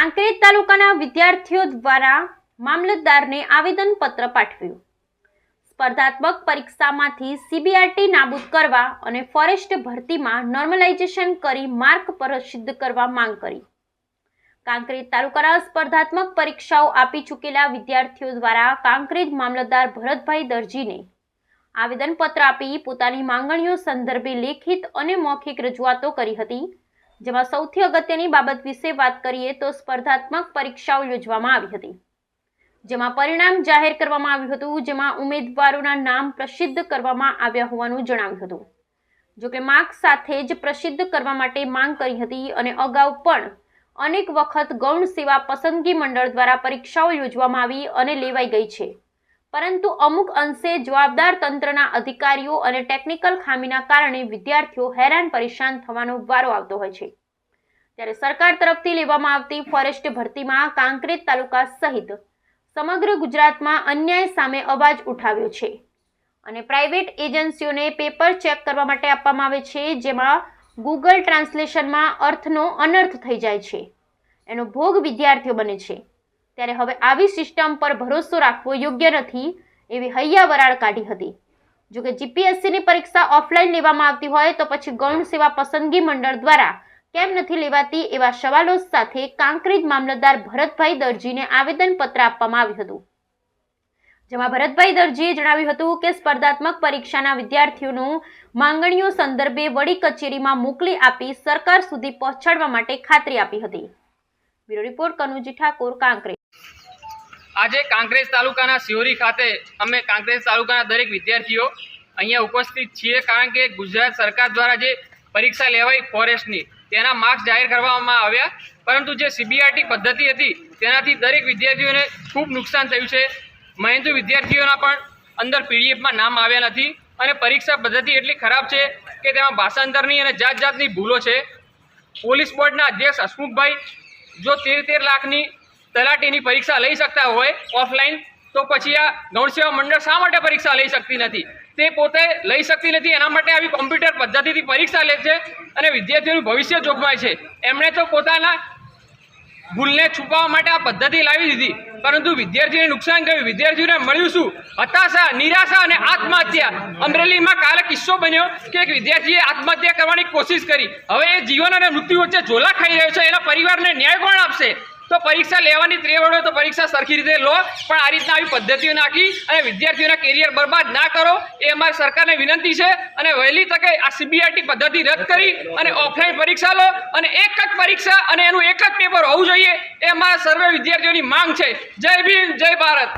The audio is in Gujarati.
કાંકરેજ તાલુકાના વિદ્યાર્થીઓ દ્વારા મામલતદારને આવેદનપત્ર પાઠવ્યું. સ્પર્ધાત્મક પરીક્ષામાંથી સીબીઆરટી નાબૂદ કરવા અને ફોરેસ્ટ ભરતીમાં નોર્મલાઇઝેશન કરી માર્ક પર સિદ્ધ કરવા માંગ કરી. કાંકરેજ તાલુકાના સ્પર્ધાત્મક પરીક્ષાઓ આપી ચૂકેલા વિદ્યાર્થીઓ દ્વારા કાંકરેજ મામલતદાર ભરતભાઈ દરજીને આવેદનપત્ર આપી પોતાની માંગણીઓ સંદર્ભે લેખિત અને મૌખિક રજૂઆતો કરી હતી. જેમાં સૌથી અગત્યની બાબત વિશે વાત કરીએ તો સ્પર્ધાત્મક પરીક્ષાઓ યોજવામાં આવી હતી. જેમાં પરિણામ જાહેર કરવામાં આવ્યું હતું, જેમાં ઉમેદવારોના નામ પ્રસિદ્ધ કરવામાં આવ્યા હોવાનું જણાવ્યું હતું. જોકે માર્ક્સ સાથે જ પ્રસિદ્ધ કરવા માટે માંગ કરી હતી અને અગાઉ પણ અનેક વખત ગૌણ સેવા પસંદગી મંડળ દ્વારા પરીક્ષાઓ યોજવામાં આવી અને લેવાઈ ગઈ છે. પરંતુ અમુક અંશે જવાબદાર તંત્રના અધિકારીઓ અને ટેકનિકલ ખામીના કારણે વિદ્યાર્થીઓ હેરાન પરેશાન થવાનો વારો આવતો હોય છે. ત્યારે સરકાર તરફથી લેવામાં આવતી ફોરેસ્ટ ભરતીમાં કાંકરેજ તાલુકા સહિત સમગ્ર ગુજરાતમાં અન્યાય સામે અવાજ ઉઠાવ્યો છે. અને પ્રાઇવેટ એજન્સીઓને પેપર ચેક કરવા માટે આપવામાં આવે છે, જેમાં ગૂગલ ટ્રાન્સલેશનમાં અર્થનો અનર્થ થઈ જાય છે. એનો ભોગ વિદ્યાર્થીઓ બને છે. ત્યારે હવે આવી સિસ્ટમ પર ભરોસો રાખવો યોગ્ય નથી એવી હૈયા વરાળ કાઢી હતી. જોકે જીપીએસસીની પરીક્ષા ઓફલાઈન લેવામાં આવતી હોય તો પછી ગૌણ સેવા પસંદગી મંડળ દ્વારા કેમ નથી લેવાતી એવા સવાલો સાથે કાંકરેજ મામલતદાર ભરતભાઈ દરજીને આવેદનપત્ર આપવામાં આવ્યું હતું. જેમાં ભરતભાઈ દરજીએ જણાવ્યું હતું કે સ્પર્ધાત્મક પરીક્ષાના વિદ્યાર્થીઓનું માંગણીઓ સંદર્ભે વડી કચેરીમાં મોકલી આપી સરકાર સુધી પહોંચાડવા માટે ખાતરી આપી હતી. Bureau report Kanuji Thakor, Kankrej. આજે કાંકરેજ તાલુકાના સિહોરી ખાતે અમે કાંકરેજ તાલુકાના દરેક વિદ્યાર્થીઓ અહીંયા ઉપસ્થિત છીએ કારણ કે ગુજરાત સરકાર દ્વારા જે પરીક્ષા લેવાઈ ફોરેસ્ટની, તેના માર્ક્સ જાહેર કરવામાં આવ્યા. પરંતુ જે સીબીઆરટી પદ્ધતિ હતી, તેનાથી દરેક વિદ્યાર્થીઓને ખૂબ નુકસાન થયું છે. મહેનતુ વિદ્યાર્થીઓના પણ અંદર પીડીએફમાં નામ આવ્યા નથી અને પરીક્ષા પદ્ધતિ એટલી ખરાબ છે કે તેમાં ભાષાંતરની અને જાત જાતની ભૂલો છે. પોલીસ બોર્ડના અધ્યક્ષ હસમુખભાઈ, જો તેર તેર લાખની તલાટીની પરીક્ષા લઈ શકતા હોય ઓફલાઈન તો પછી આ ગૌણસેવા મંડળ શા માટે પરીક્ષા લઈ શકતી નથી? તે પોતે લઈ શકતી નથી, એના માટે આવી કોમ્પ્યુટર પદ્ધતિથી પરીક્ષા લે છે અને વિદ્યાર્થીઓનું ભવિષ્ય જોખમાય છે. એમણે તો પોતાના ભૂલને છુપાવવા માટે આ પદ્ધતિ લાવી દીધી. પરંતુ વિદ્યાર્થીઓને નુકસાન કર્યું વિદ્યાર્થીઓને મળ્યું શું? હતાશા, નિરાશા અને આત્મહત્યા. અમરેલીમાં કાલે કિસ્સો બન્યો કે એક વિદ્યાર્થીએ આત્મહત્યા કરવાની કોશિશ કરી. હવે એ જીવન અને મૃત્યુ વચ્ચે ઝોલા ખાઈ રહ્યો છે. એના પરિવારને ન્યાય કોણ આપશે? તો પરીક્ષા લેવાની ત્રેવડ હોય તો પરીક્ષા સરખી રીતે લો. પણ આ રીતના આવી પદ્ધતિઓ નાખી અને વિદ્યાર્થીઓના કેરિયર બરબાદ ના કરો. એ અમારી સરકારને વિનંતી છે અને વહેલી તકે આ સીબીઆરટી પદ્ધતિ રદ કરી અને ઓફલાઈન પરીક્ષા લો. અને એક જ પરીક્ષા અને એનું એક જ પેપર હોવું જોઈએ એ અમારા સર્વે વિદ્યાર્થીઓની માંગ છે. જય ભીમ, જય ભારત.